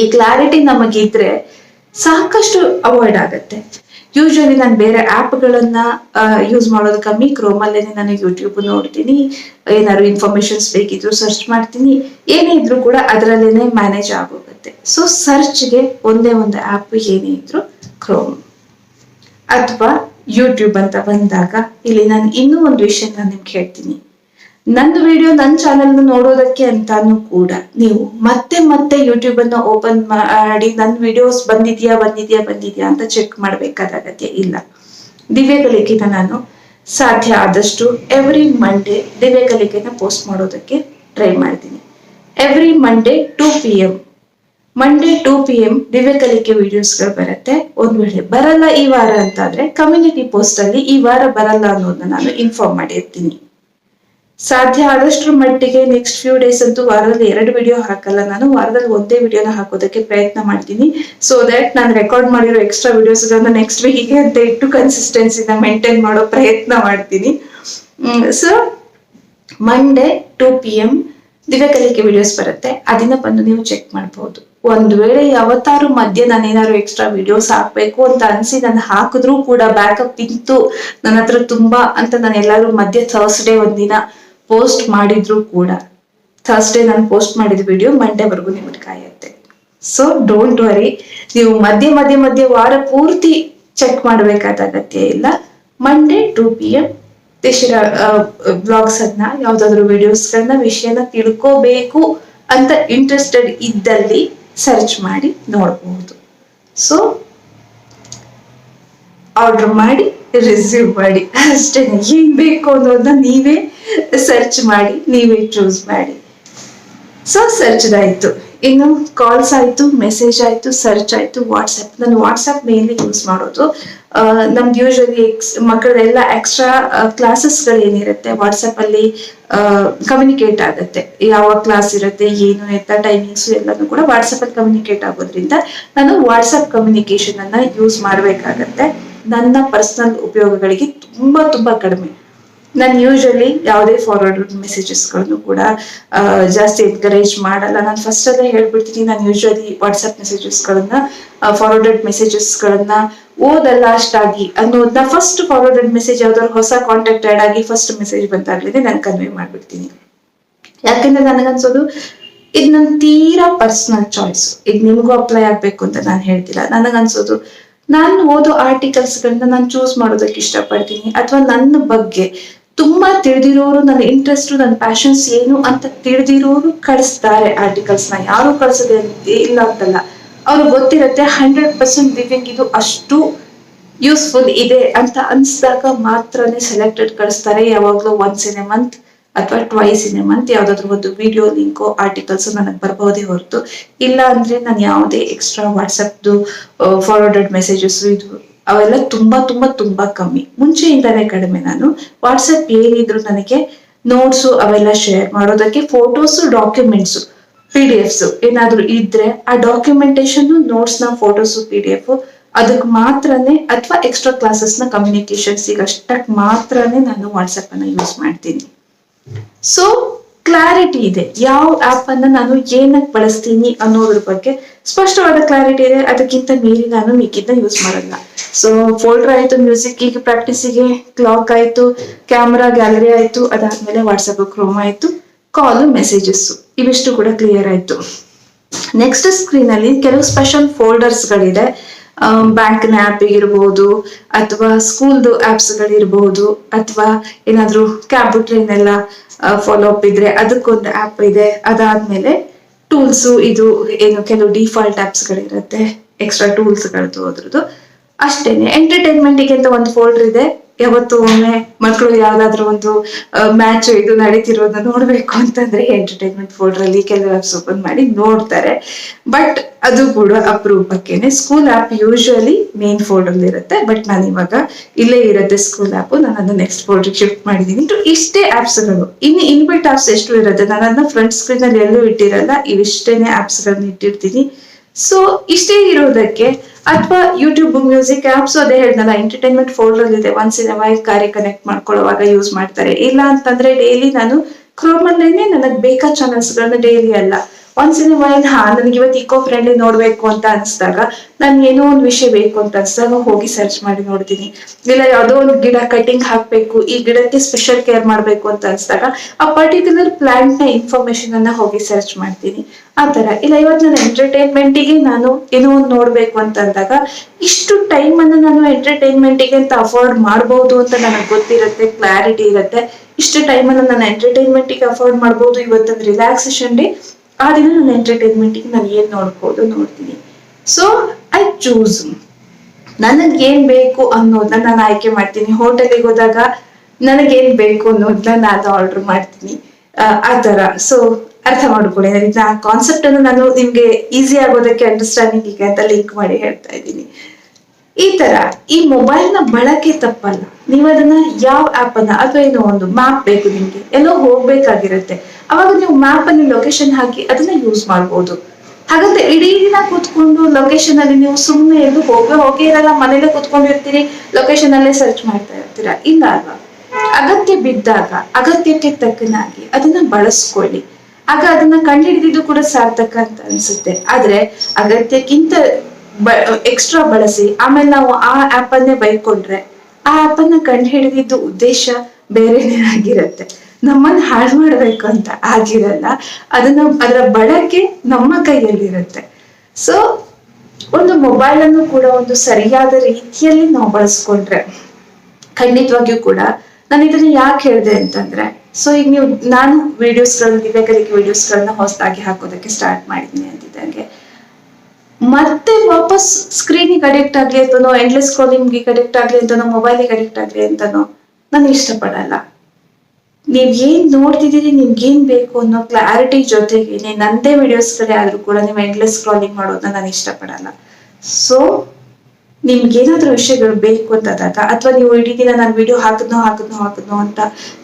ಈ ಕ್ಲಾರಿಟಿ ನಮಗಿದ್ರೆ ಸಾಕಷ್ಟು ಅವಾಯ್ಡ್ ಆಗತ್ತೆ. ಯೂಶಲಿ ನಾನು ಬೇರೆ ಆ್ಯಪ್ಗಳನ್ನ ಯೂಸ್ ಮಾಡೋದು ಕಮ್ಮಿ. ಕ್ರೋಮಲ್ಲೇನೆ ನಾನು ಯೂಟ್ಯೂಬ್ ನೋಡ್ತೀನಿ. ಏನಾದ್ರು ಇನ್ಫಾರ್ಮೇಶನ್ಸ್ ಬೇಕಿದ್ರು ಸರ್ಚ್ ಮಾಡ್ತೀನಿ. ಏನೇ ಇದ್ರೂ ಕೂಡ ಅದರಲ್ಲೇನೆ ಮ್ಯಾನೇಜ್ ಆಗೋಗುತ್ತೆ ಬರುತ್ತೆ ಸೊ ಸರ್ಚ್ಗೆ ಒಂದೇ ಒಂದು ಆ್ಯಪ್ ಏನೇ ಇದ್ರು ಕ್ರೋಮ್ ಅಥವಾ ಯೂಟ್ಯೂಬ್ ಅಂತ ಬಂದಾಗ ಇಲ್ಲಿ ನಾನು ಇನ್ನೂ ಒಂದು ವಿಷಯ ನಾನು ನಿಮ್ಗೆ ಹೇಳ್ತೀನಿ. ನನ್ನ ವಿಡಿಯೋ ನನ್ನ ಚಾನೆಲ್ ನೋಡೋದಕ್ಕೆ ಅಂತಾನು ಕೂಡ ನೀವು ಮತ್ತೆ ಮತ್ತೆ ಯೂಟ್ಯೂಬ್ ಅನ್ನು ಓಪನ್ ಮಾಡಿ ನನ್ನ ವಿಡಿಯೋಸ್ ಬಂದಿದ್ಯಾ ಬಂದಿದ್ಯಾ ಬಂದಿದ್ಯಾ ಅಂತ ಚೆಕ್ ಮಾಡಬೇಕಾದ ಅಗತ್ಯ ಇಲ್ಲ. ದಿವ್ಯಗಳಿಕೆನ ನಾನು ಸಾಧ್ಯ ಆದಷ್ಟು ಎವ್ರಿ ಮಂಡೇ ದಿವ್ಯಗಳಿಕೆನ ಪೋಸ್ಟ್ ಮಾಡೋದಕ್ಕೆ ಟ್ರೈ ಮಾಡ್ತೀನಿ. Every Monday two P M Monday two P M Divya Kalike ವಿಡಿಯೋಸ್ಗಳು ಬರುತ್ತೆ. ಒಂದ್ ವೇಳೆ ಬರಲ್ಲ ಈ ವಾರ ಅಂತಾದ್ರೆ ಕಮ್ಯುನಿಟಿ ಪೋಸ್ಟ್ ಅಲ್ಲಿ ಈ ವಾರ ಬರಲ್ಲ ಅನ್ನೋದನ್ನ ನಾನು ಇನ್ಫಾರ್ಮ್ ಮಾಡಿರ್ತೀನಿ. ಸಾಧ್ಯ ಆದಷ್ಟರ ಮಟ್ಟಿಗೆ ನೆಕ್ಸ್ಟ್ ಫ್ಯೂ ಡೇಸ್ ಅಂತೂ ವಾರದಲ್ಲಿ ಎರಡು ವಿಡಿಯೋ ಹಾಕಲ್ಲ. ನಾನು ವಾರದಲ್ಲಿ ಒಂದೇ ವಿಡಿಯೋನ ಹಾಕೋದಕ್ಕೆ ಪ್ರಯತ್ನ ಮಾಡ್ತೀನಿ. ಸೊ ದಟ್ ನಾನು ರೆಕಾರ್ಡ್ ಮಾಡಿರೋ ಎಕ್ಸ್ಟ್ರಾ ವಿಡಿಯೋಸ್ಗಳನ್ನ ನೆಕ್ಸ್ಟ್ ವೀಕಿಗೆ ಅಂತ ಇಟ್ಟು ಕನ್ಸಿಸ್ಟೆನ್ಸಿನ ಮೇಂಟೈನ್ ಮಾಡೋ ಪ್ರಯತ್ನ ಮಾಡ್ತೀನಿ. So Monday two P M Divya Kalike videos ಬರುತ್ತೆ. ಅದನ್ನ ಬಂದು ನೀವು ಚೆಕ್ ಮಾಡಬಹುದು ಒಂದ್ ವೇಳೆ ಯಾವತ್ತಾರು ಮಧ್ಯೆ ನಾನು ಏನಾದ್ರು ಎಕ್ಸ್ಟ್ರಾ ವಿಡಿಯೋಸ್ ಹಾಕ್ಬೇಕು ಅಂತ ಅನ್ಸಿ ನಾನು ಹಾಕಿದ್ರು ಕೂಡ ಬ್ಯಾಕಪ್ ಇತ್ತು. ನನ್ನ ಹತ್ರ ತುಂಬಾ ಅಂತ ನಾನು ಎಲ್ಲಾರು ಮಧ್ಯೆ ಥರ್ಸ್ಡೇ ಒಂದಿನ ಪೋಸ್ಟ್ ಮಾಡಿದ್ರು ಕೂಡ. ಥರ್ಸ್ಡೇ ನಾನು ಪೋಸ್ಟ್ ಮಾಡಿದ ವಿಡಿಯೋ ಮಂಡೇವರೆಗೂ ನಿಮಗೆ ಕಾಯುತ್ತೆ. ಸೊ ಡೋಂಟ್ ವರಿ ನೀವು ಮಧ್ಯೆ ಮಧ್ಯೆ ಮಧ್ಯೆ ವಾರ ಪೂರ್ತಿ ಚೆಕ್ ಮಾಡಬೇಕಾದ ಅಗತ್ಯ ಇಲ್ಲ. ಮಂಡೇ ಟೂ ಪಿ ಎಂ ದೇಶದ ಬ್ಲಾಗ್ಸ್ ಅನ್ನ ಯಾವ್ದಾದ್ರು ವಿಡಿಯೋಸ್ಗಳನ್ನ, ವಿಷಯನ ತಿಳ್ಕೋಬೇಕು ಅಂತ ಇಂಟ್ರೆಸ್ಟೆಡ್ ಇದ್ದಲ್ಲಿ ಸರ್ಚ್ ಮಾಡಿ ನೋಡಬಹುದು ಸೊ ಆರ್ಡರ್ ಮಾಡಿ ರಿಸೀವ್ ಮಾಡಿ. ಅಷ್ಟೇ, ಏನ್ ಬೇಕು ಅನ್ನೋದನ್ನ ನೀವೇ ಸರ್ಚ್ ಮಾಡಿ, ನೀವೇ ಚೂಸ್ ಮಾಡಿ. ಸೊ ಸರ್ಚ್ ಆಯ್ತು. ಇನ್ನು ಕಾಲ್ಸ್ ಆಯ್ತು ಮೆಸೇಜ್ ಆಯ್ತು ಸರ್ಚ್ ಆಯ್ತು ವಾಟ್ಸ್ಆಪ್ ನಾನು ವಾಟ್ಸ್ಆಪ್ ಮೇನ್ಲಿ ಯೂಸ್ ಮಾಡೋದು. ನಮ್ದು ಯೂಶಲಿ ಮಕ್ಕಳೆಲ್ಲ ಎಕ್ಸ್ಟ್ರಾ ಕ್ಲಾಸಸ್ಗಳು ಏನಿರುತ್ತೆ? ವಾಟ್ಸಪ್ ಅಲ್ಲಿ ಕಮ್ಯುನಿಕೇಟ್ ಆಗುತ್ತೆ. ಯಾವ ಕ್ಲಾಸ್ ಇರುತ್ತೆ, ಏನು ಎತ್ತ ಟೈಮಿಂಗ್ಸ್ ಎಲ್ಲಾನು ಕೂಡ ವಾಟ್ಸಪ್ ಅಲ್ಲಿ ಕಮ್ಯುನಿಕೇಟ್ ಆಗೋದ್ರಿಂದ ನಾನು ವಾಟ್ಸಪ್ ಕಮ್ಯುನಿಕೇಶನ್ ಅನ್ನ ಯೂಸ್ ಮಾಡಬೇಕಾಗತ್ತೆ. ನನ್ನ ಪರ್ಸನಲ್ ಉಪಯೋಗಗಳಿಗೆ ತುಂಬಾ ತುಂಬಾ ಕಡಿಮೆ. ನಾನು ಯೂಶಲಿ ಯಾವುದೇ ಫಾರ್ವರ್ಡ್ ಮೆಸೇಜಸ್ಗಳನ್ನು ಕೂಡ ಜಾಸ್ತಿ ಎನ್ಕರೇಜ್ ಮಾಡಲ್ಲ. ನಾನು ಫಸ್ಟ್ ಅಲ್ಲೇ ಹೇಳ್ಬಿಡ್ತೀನಿ, ನಾನು ಯೂಶಲಿ ವಾಟ್ಸ್ಆಪ್ ಮೆಸೇಜಸ್ಗಳನ್ನ ಫಾರ್ವರ್ಡೆಡ್ ಮೆಸೇಜಸ್ಗಳನ್ನ ಓದಲ್ಲ ಅಷ್ಟಾಗಿ ಅನ್ನೋದನ್ನ ಫಸ್ಟ್ ಫಾರ್ವರ್ಡೆಡ್ ಮೆಸೇಜ್ ಯಾವ್ದಾದ್ರು ಹೊಸ ಕಾಂಟ್ಯಾಕ್ಟ್ ಆಡ್ ಆಗಿ ಫಸ್ಟ್ ಮೆಸೇಜ್ ಬಂದಾಗ್ಲೇನೆ ನಾನು ಕನ್ವೆ ಮಾಡ್ಬಿಡ್ತೀನಿ. ಯಾಕಂದ್ರೆ ನನಗನ್ಸೋದು, ಇದು ನನ್ನ ತೀರಾ ಪರ್ಸನಲ್ ಚಾಯ್ಸ್ ಈಗ ನಿಮ್ಗೂ ಅಪ್ಲೈ ಆಗ್ಬೇಕು ಅಂತ ನಾನು ಹೇಳ್ತಿಲ್ಲ. ನನಗನ್ಸೋದು, ನಾನು ಓದೋ ಆರ್ಟಿಕಲ್ಸ್ಗಳನ್ನ ನಾನು ಚೂಸ್ ಮಾಡೋದಕ್ಕೆ ಇಷ್ಟಪಡ್ತೀನಿ. ಅಥವಾ ನನ್ನ ಬಗ್ಗೆ ತುಂಬಾ ತಿಳಿದಿರೋರು, ನನ್ನ ಇಂಟ್ರೆಸ್ಟ್ ನನ್ನ ಪ್ಯಾಷನ್ಸ್ ಏನು ಅಂತ ತಿಳಿದಿರೋರು ಕಳಿಸ್ತಾರೆ ಆರ್ಟಿಕಲ್ಸ್ನ. ಯಾರು ಕಳ್ಸದೆ ಇಲ್ಲ ಅಂತಲ್ಲ. ಅವ್ರಿಗೆ ಗೊತ್ತಿರತ್ತೆ ಹಂಡ್ರೆಡ್ ಪರ್ಸೆಂಟ್ ಲಿವಿಂಗ್ ಇದು ಅಷ್ಟು ಯೂಸ್ಫುಲ್ ಇದೆ ಅಂತ ಅನ್ಸ್ದಾಗ ಮಾತ್ರನೇ ಸೆಲೆಕ್ಟೆಡ್ ಕಳಿಸ್ತಾರೆ. ಯಾವಾಗ್ಲೂ ಒನ್ಸ್ ಇನ್ ಎ ಮಂತ್ ಅಥವಾ ಟ್ವೈಸ್ ಇನ್ ಎ ಮಂತ್ ಯಾವ್ದಾದ್ರು ಒಂದು ವಿಡಿಯೋ ಲಿಂಕು ಆರ್ಟಿಕಲ್ಸ್ ನನಗೆ ಬರ್ಬೋದೇ ಹೊರತು. ಇಲ್ಲ ಅಂದ್ರೆ ನಾನು ಯಾವುದೇ ಎಕ್ಸ್ಟ್ರಾ ವಾಟ್ಸಪ್ದು ಫಾರ್ವರ್ಡೆಡ್ ಮೆಸೇಜಸ್ ಇದು ಅವೆಲ್ಲ ತುಂಬಾ ತುಂಬಾ ತುಂಬಾ ಕಮ್ಮಿ. ಮುಂಚೆಯಿಂದಾನೇ ಕಡಿಮೆ ನಾನು. ವಾಟ್ಸಪ್ ಏನಿದ್ರು ನನಗೆ ನೋಟ್ಸು ಅವೆಲ್ಲ ಶೇರ್ ಮಾಡೋದಕ್ಕೆ photos documents P D Fs ಏನಾದ್ರು ಇದ್ರೆ ಆ ಡಾಕ್ಯುಮೆಂಟೇಶನ್ ನೋಟ್ಸ್ನ ಫೋಟೋಸ್ ಪಿ ಡಿ ಎಫ್ ಅದಕ್ಕೆ ಮಾತ್ರನೇ ಅಥವಾ ಎಕ್ಸ್ಟ್ರಾ ಕ್ಲಾಸಸ್ನ ಕಮ್ಯುನಿಕೇಶನ್ಸ್ ಅಷ್ಟಕ್ಕೆ ಮಾತ್ರನೇ ನಾನು ವಾಟ್ಸಪ್ ಅನ್ನ ಯೂಸ್ ಮಾಡ್ತೀನಿ. ಸೊ ಕ್ಲಾರಿಟಿ ಇದೆ. ಯಾವ ಆಪ್ ಅನ್ನ ನಾನು ಏನಕ್ಕೆ ಬಳಸ್ತೀನಿ ಅನ್ನೋದ್ರ ಬಗ್ಗೆ ಸ್ಪಷ್ಟವಾದ ಕ್ಲಾರಿಟಿ ಇದೆ. ಅದಕ್ಕಿಂತ ಮೀರಿ ನಾನು ಮಿಕ್ಕಿದ್ನ ಯೂಸ್ ಮಾಡಲ್ಲ. ಸೊ ಫೋಲ್ಡರ್ ಆಯಿತು ಮ್ಯೂಸಿಕ್ ಈಗ ಪ್ರಾಕ್ಟೀಸಿಗೆ ಕ್ಲಾಕ್ ಆಯಿತು ಕ್ಯಾಮ್ರಾ ಗ್ಯಾಲರಿ ಆಯಿತು, ಅದಾದ್ಮೇಲೆ ವಾಟ್ಸಪ್ ಕ್ರೋಮ್ ಆಯಿತು ಕಾಲು ಮೆಸೇಜಸ್ಸು ಇವಿಷ್ಟು ಕೂಡ ಕ್ಲಿಯರ್ ಆಯ್ತು. ನೆಕ್ಸ್ಟ್ ಸ್ಕ್ರೀನ್ ಅಲ್ಲಿ ಕೆಲವು ಸ್ಪೆಷಲ್ ಫೋಲ್ಡರ್ಸ್ ಗಳಿದೆ. ಬ್ಯಾಂಕ್ನ ಆ್ಯಪ್ ಇರ್ಬೋದು, ಅಥವಾ ಸ್ಕೂಲ್ದು ಆಪ್ಸ್ ಗಳಿರ್ಬೋದು, ಅಥವಾ ಏನಾದರೂ ಕ್ಯಾಬ್ ಟ್ರೈನ್ ಎಲ್ಲ ಫಾಲೋ ಅಪ್ ಇದ್ರೆ ಅದಕ್ಕೊಂದು ಆ್ಯಪ್ ಇದೆ. ಅದಾದ್ಮೇಲೆ ಟೂಲ್ಸು ಇದು ಏನು ಕೆಲವು ಡಿಫಾಲ್ಟ್ ಆಪ್ಸ್ ಗಳಿರುತ್ತೆ ಎಕ್ಸ್ಟ್ರಾ ಟೂಲ್ಸ್ ಗಳದ್ದು ಅದ್ರದ್ದು. ಅಷ್ಟೇನೆ ಎಂಟರ್ಟೈನ್ಮೆಂಟ್ ಅಂತ ಒಂದು ಫೋಲ್ಡರ್ ಇದೆ. ಯಾವತ್ತು ಒಮ್ಮೆ ಮಕ್ಕಳು ಯಾವ್ದಾದ್ರು ಒಂದು ಮ್ಯಾಚ್ ಇದು ನಡೀತಿರೋದನ್ನ ನೋಡ್ಬೇಕು ಅಂತಂದ್ರೆ ಎಂಟರ್ಟೈನ್ಮೆಂಟ್ ಫೋಲ್ಡರ್ ಅಲ್ಲಿ ಕೆಲವು ಆಪ್ಸ್ ಓಪನ್ ಮಾಡಿ ನೋಡ್ತಾರೆ. ಬಟ್ ಅದು ಕೂಡ ಅಪರೂಪಕ್ಕೇನೆ. School app usually main folder ಇರುತ್ತೆ. ಬಟ್ ನಾನು ಇವಾಗ ಇಲ್ಲೇ ಇರುತ್ತೆ ಸ್ಕೂಲ್ ಆಪ್ ನಾನು ಅದನ್ನ ನೆಕ್ಸ್ಟ್ ಫೋಲ್ಡ್ರಿಗೆ ಶಿಫ್ಟ್ ಮಾಡಿದ್ದೀನಿ ಇಷ್ಟು ಇಷ್ಟೇ ಆಪ್ಸ್ಗಳು. ಇನ್ನು ಇನ್ಬಿಟ್ ಆಪ್ಸ್ ಎಷ್ಟು ಇರುತ್ತೆ? ನಾನು ಅದನ್ನ ಫ್ರಂಟ್ ಸ್ಕ್ರೀನ್ ಅಲ್ಲಿ ಎಲ್ಲೂ ಇಟ್ಟಿರಲ್ಲ. ಇವಿಷ್ಟೇನೆ ಆಪ್ಸ್ ಗಳನ್ನ ಇಟ್ಟಿರ್ತೀನಿ. ಸೊ ಇಷ್ಟೇ ಇರೋದಕ್ಕೆ ಅಥವಾ ಯೂಟ್ಯೂಬ್ ಮ್ಯೂಸಿಕ್ ಆಪ್ಸ್ ಅದೇ ಹೇಳ್ದಲ್ಲ ಎಂಟರ್ಟೈನ್ಮೆಂಟ್ ಫೋಲ್ಡರ್ ಇದೆ. ಒನ್ಸ್ ಇನ್ ವೈಲ್ ಕಾರ್ಯ ಕನೆಕ್ಟ್ ಮಾಡ್ಕೊಳ್ಳುವಾಗ ಯೂಸ್ ಮಾಡ್ತಾರೆ. ಇಲ್ಲ ಅಂತಂದ್ರೆ ಡೈಲಿ ನಾನು ಕ್ರೋಮಲ್ಲೇನೆ ನನಗ್ ನನಗೆ ಬೇಕಾದ ಚಾನಲ್ಸ್ ಗಳನ್ನ ಡೈಲಿ ಅಲ್ಲ. ಇನ್ ವೈಲ್ ಹಾ, ನನಗೆ ಇವತ್ತು ಇಕೋ ಫ್ರೆಂಡ್ಲಿ ನೋಡ್ಬೇಕು ಅಂತ ಅನ್ಸ್ದಾಗ ನಾನು ಏನೋ ಒಂದು ವಿಷಯ ಬೇಕು ಅಂತ ಅನ್ಸ್ದಾಗ ಹೋಗಿ ಸರ್ಚ್ ಮಾಡಿ ನೋಡ್ತೀನಿ. ಇಲ್ಲ, ಯಾವುದೋ ಒಂದು ಗಿಡ ಕಟಿಂಗ್ ಹಾಕ್ಬೇಕು, ಈ ಗಿಡಕ್ಕೆ ಸ್ಪೆಷಲ್ ಕೇರ್ ಮಾಡ್ಬೇಕು ಅಂತ ಅನ್ಸ್ದಾಗ ಆ ಪರ್ಟಿಕ್ಯುಲರ್ ಪ್ಲಾಂಟ್ನ ಇನ್ಫಾರ್ಮೇಶನ್ ಅನ್ನ ಹೋಗಿ ಸರ್ಚ್ ಮಾಡ್ತೀನಿ. ಆ ತರ ಇಲ್ಲ ಇವತ್ತು ನನ್ನ ಎಂಟರ್ಟೈನ್ಮೆಂಟಿಗೆ ನಾನು ಏನೋ ಒಂದು ನೋಡ್ಬೇಕು ಅಂತ ಅಂದಾಗ ಇಷ್ಟು ಟೈಮ್ ಅನ್ನ ನಾನು ಎಂಟರ್ಟೈನ್ಮೆಂಟಿಗೆ ಅಂತ ಅಫೋರ್ಡ್ ಮಾಡಬಹುದು ಅಂತ ನನಗೆ ಗೊತ್ತಿರುತ್ತೆ ಕ್ಲಾರಿಟಿ ಇರುತ್ತೆ. ಇಷ್ಟು ಟೈಮ್ ಅನ್ನ ನಾನು ಎಂಟರ್ಟೈನ್ಮೆಂಟಿಗೆ ಅಫೋರ್ಡ್ ಮಾಡಬಹುದು ಇವತ್ತೊಂದು ರಿಲ್ಯಾಕ್ಸೇಷನ್ ಡೇ ಆ ದಿನ ನನ್ನ ಎಂಟರ್ಟೈನ್ಮೆಂಟಿಗೆ ನಾನು ಏನ್ ನೋಡ್ಬೋದು ನೋಡ್ತೀನಿ. ಸೊ ಐ ಚೂಸ್ ನನಗೆ ಏನ್ ಬೇಕು ಅನ್ನೋದನ್ನ ನಾನು ಆಯ್ಕೆ ಮಾಡ್ತೀನಿ. ಹೋಟೆಲಿಗೆ ಹೋದಾಗ ನನಗೇನ್ ಬೇಕು ಅನ್ನೋದನ್ನ ನಾನು ಆರ್ಡರ್ ಮಾಡ್ತೀನಿ. ಆ, ತರ ಸೊ ಅರ್ಥ ಮಾಡ್ಕೊಳ್ಳಿ. ಕಾನ್ಸೆಪ್ಟ್ ಅನ್ನು ನಾನು ನಿಮ್ಗೆ ಈಸಿ ಆಗೋದಕ್ಕೆ ಅಂಡರ್ಸ್ಟ್ಯಾಂಡಿಂಗ್ ಅಂತ ಲಿಂಕ್ ಮಾಡಿ ಹೇಳ್ತಾ ಇದ್ದೀನಿ. ಈ ತರ ಈ ಮೊಬೈಲ್ನ ಬಳಕೆ ತಪ್ಪಲ್ಲ. ನೀವು ಅದನ್ನ ಯಾವ ಆಪ್ ಅನ್ನ ಅಥವಾ ಏನೋ ಒಂದು ಮ್ಯಾಪ್ ಬೇಕು ನಿಮ್ಗೆ, ಎಲ್ಲೋ ಹೋಗ್ಬೇಕಾಗಿರುತ್ತೆ. ಅವಾಗ ನೀವು ಮ್ಯಾಪ್ ಅಲ್ಲಿ ಲೊಕೇಶನ್ ಹಾಕಿ ಅದನ್ನ ಯೂಸ್ ಮಾಡ್ಬೋದು. ಹಾಗಂತ ಇಡೀ ದಿನ ಕೂತ್ಕೊಂಡು ಲೊಕೇಶನ್ ಅಲ್ಲಿ ನೀವು ಸುಮ್ಮನೆ ಎಲ್ಲೂ ಹೋಗೇ ಹೋಗೇ ಇರಲ್ಲ, ಮನೇಲೆ ಕೂತ್ಕೊಂಡಿರ್ತೀರಿ ಲೊಕೇಶನ್ ಅಲ್ಲೇ ಸರ್ಚ್ ಮಾಡ್ತಾ ಇರ್ತೀರಾ? ಇಲ್ಲ ಅಲ್ವಾ? ಅಗತ್ಯ ಬಿದ್ದಾಗ, ಅಗತ್ಯಕ್ಕೆ ತಕ್ಕನಾಗಿ ಅದನ್ನ ಬಳಸ್ಕೊಳ್ಳಿ. ಆಗ ಅದನ್ನ ಕಂಡುಹಿಡಿದಿದ್ದು ಕೂಡ ಸಾರ್ಥಕ ಅಂತ ಅನ್ಸುತ್ತೆ. ಆದ್ರೆ ಅಗತ್ಯಕ್ಕಿಂತ ಎಕ್ಸ್ಟ್ರಾ ಬಳಸಿ, ಆಮೇಲೆ ನಾವು ಆ ಆಪ್ ಬೈಕೊಂಡ್ರೆ, ಆ ಆಪ್ ಅನ್ನ ಕಂಡು ಹಿಡಿದಿದ್ದು ಉದ್ದೇಶ ಬೇರೆನೇ ಆಗಿರುತ್ತೆ. ನಮ್ಮನ್ನ ಹಾಳು ಮಾಡ್ಬೇಕು ಅಂತ ಆಗಿರಲ್ಲ, ಅದನ್ನ ಅದರ ಬಳಕೆ ನಮ್ಮ ಕೈಯಲ್ಲಿರುತ್ತೆ. ಸೊ ಒಂದು ಮೊಬೈಲ್ ಅನ್ನು ಕೂಡ ಒಂದು ಸರಿಯಾದ ರೀತಿಯಲ್ಲಿ ನಾವು ಬಳಸ್ಕೊಂಡ್ರೆ, ಖಂಡಿತವಾಗಿಯೂ ಕೂಡ ನಾನು ಇದನ್ನ ಯಾಕೆ ಹೇಳಿದೆ ಅಂತಂದ್ರೆ ಸೊ ಈಗ ನೀವು, ನಾನು ವಿಡಿಯೋಸ್ಗಳನ್ನ ದಿವ್ಯಕಲಿಕೆ ವಿಡಿಯೋಸ್ಗಳನ್ನ ಹೊಸದಾಗಿ ಹಾಕೋದಕ್ಕೆ ಸ್ಟಾರ್ಟ್ ಮಾಡಿದ್ನಿ ಅಂತಿದ್ದಂಗೆ ಮತ್ತೆ ವಾಪಸ್ ಸ್ಕ್ರೀನಿಗೆ ಅಡಿಕ್ಟ್ ಆಗ್ಲಿ ಅಂತನೋ ಎಂಡ್ಲೆಸ್ ಕಾಲಿಂಗ್ಗೆ ಅಡಿಕ್ಟ್ ಆಗ್ಲಿ ಅಂತನೋ ಮೊಬೈಲಿಗೆ ಅಡಿಕ್ಟ್ ಆಗ್ಲಿ ಅಂತನೋ, ನಾನು ಇಷ್ಟಪಡಲ್ಲ. ನೀವ್ ಏನ್ ನೋಡ್ತಿದ್ದೀರಿ, ನಿಮ್ಗೆ ಏನ್ ಬೇಕು ಅನ್ನೋ ಕ್ಲಾರಿಟಿ ಜೊತೆಗೆ ನಂದೇ ವಿಡಿಯೋಸ್ಗಳೇ ಆದ್ರೂ ಕೂಡ ನೀವು ಎಂಡ್ಲೆಸ್ ಸ್ಕ್ರಾಲಿಂಗ್ ಮಾಡೋದನ್ನ ನಾನು ಇಷ್ಟಪಡಲ್ಲ. ಸೊ ನಿಮ್ಗೆ ಏನಾದ್ರೂ ವಿಷಯಗಳು ಬೇಕು ಅಂತದಾಗ, ಅಥವಾ ನೀವು ಇಡೀ ದಿನ ನಾನು ವಿಡಿಯೋ ಹಾಕಿದ್ನೋ ಹಾಕಿದ್ನೋ ಹಾಕಿದ್ನೋ ಅಂತ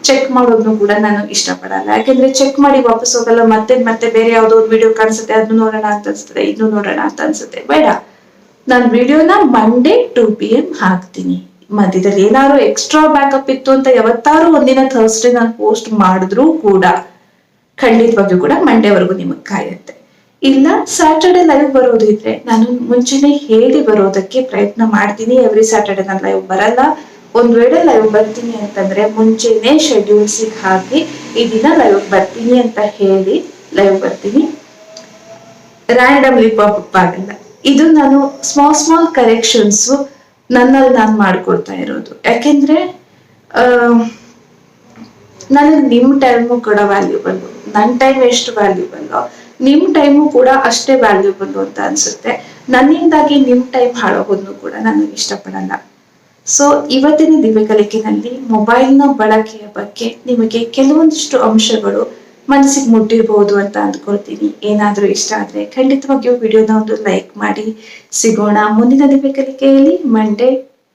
ಚೆಕ್ ಮಾಡೋದ್ನು ಕೂಡ ನಾನು ಇಷ್ಟಪಡಲ್ಲ. ಯಾಕೆಂದ್ರೆ ಚೆಕ್ ಮಾಡಿ ವಾಪಸ್ ಹೋಗಲ್ಲ, ಮತ್ತೆ ಮತ್ತೆ ಬೇರೆ ಯಾವುದೋ ಒಂದು ವಿಡಿಯೋ ಕಾಣಿಸುತ್ತೆ ಅದನ್ನು ನೋಡೋಣ ಅಂತ ಅನ್ಸುತ್ತೆ, ಇನ್ನು ನೋಡೋಣ ಅಂತ ಅನ್ಸುತ್ತೆ. ಬೇಡ. ನಾನು ವಿಡಿಯೋನ ಮಂಡೇ ಟು ಪಿ ಎಂ ಹಾಕ್ತೀನಿ. ಮಧ್ಯದಲ್ಲಿ ಏನಾದ್ರು ಎಕ್ಸ್ಟ್ರಾ ಬ್ಯಾಕಪ್ ಇತ್ತು ಅಂತ ಯಾವತ್ತಾರು ಒಂದಿನ ಥರ್ಸ್ಡೇ ನಾನು ಪೋಸ್ಟ್ ಮಾಡಿದ್ರು ಕೂಡ ಖಂಡಿತವಾಗಿಯೂ ಕೂಡ ಮಂಡೇವರೆಗೂ ನಿಮಗೆ ಕಾಯುತ್ತೆ. ಇಲ್ಲ ಸ್ಯಾಟರ್ಡೆ ಲೈವ್ ಬರೋದಿದ್ರೆ ನಾನು ಮುಂಚೆನೆ ಹೇಳಿ ಬರೋದಕ್ಕೆ ಪ್ರಯತ್ನ ಮಾಡ್ತೀನಿ. ಎವ್ರಿ ಸ್ಯಾಟರ್ಡೆ ನಾನು ಲೈವ್ ಬರಲ್ಲ. ಒಂದ್ ವೇಳೆ ಲೈವ್ ಬರ್ತೀನಿ ಅಂತಂದ್ರೆ ಮುಂಚೆನೆ ಶೆಡ್ಯೂಲ್ಸಿಗೆ ಹಾಕಿ ಈ ದಿನ ಲೈವ್ ಬರ್ತೀನಿ ಅಂತ ಹೇಳಿ ಲೈವ್ ಬರ್ತೀನಿ. ರ್ಯಾಂಡಮ್ಲಿ ಪಾಪ್ ಆಗಲ್ಲ ಇದು ನಾನು ಸ್ಮಾಲ್ ಸ್ಮಾಲ್ ಕರೆಕ್ಷನ್ಸ್ ನನ್ನಲ್ಲಿ ನಾನು ಮಾಡ್ಕೊಳ್ತಾ ಇರೋದು. ಯಾಕೆಂದ್ರೆ ನನಗೆ ನಿಮ್ಮ ಟೈಮು ಕೂಡ ವ್ಯಾಲ್ಯೂಬಲ್ ನನ್ನ ಟೈಮ್ ಎಷ್ಟು ವ್ಯಾಲ್ಯೂಬಲ್ ನಿಮ್ಮ ಟೈಮು ಕೂಡ ಅಷ್ಟೇ ವ್ಯಾಲ್ಯೂಬಲ್ ಅಂತ ಅನ್ಸುತ್ತೆ. ನನ್ನಿಂದಾಗಿ ನಿಮ್ಮ ಟೈಮ್ ಹಾಳಾಗೋದನ್ನು ಕೂಡ ನಾನು ಇಷ್ಟಪಡಲ್ಲ. ಸೊ ಇವತ್ತಿನ ದಿವ್ಯಕಲಿಕೆನಲ್ಲಿ ಮೊಬೈಲ್ನ ಬಳಕೆಯ ಬಗ್ಗೆ ನಿಮಗೆ ಕೆಲವೊಂದಿಷ್ಟು ಅಂಶಗಳು ಮನಸ್ಸಿಗೆ ಮುಟ್ಟಿರ್ಬೋದು ಅಂತ ಅಂದ್ಕೊಳ್ತೀನಿ. ಏನಾದರೂ ಇಷ್ಟ ಆದರೆ ಖಂಡಿತವಾಗಿಯೂ ವಿಡಿಯೋನ ಒಂದು ಲೈಕ್ ಮಾಡಿ. ಸಿಗೋಣ ಮುಂದಿನ ದಿವ್ಯಕಲಿಕೆಯಲ್ಲಿ ಮಂಡೇ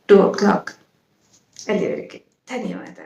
ಟೂ ಓ ಕ್ಲಾಕ್ ಅಲ್ಲಿವರೆಗೆ ಧನ್ಯವಾದ.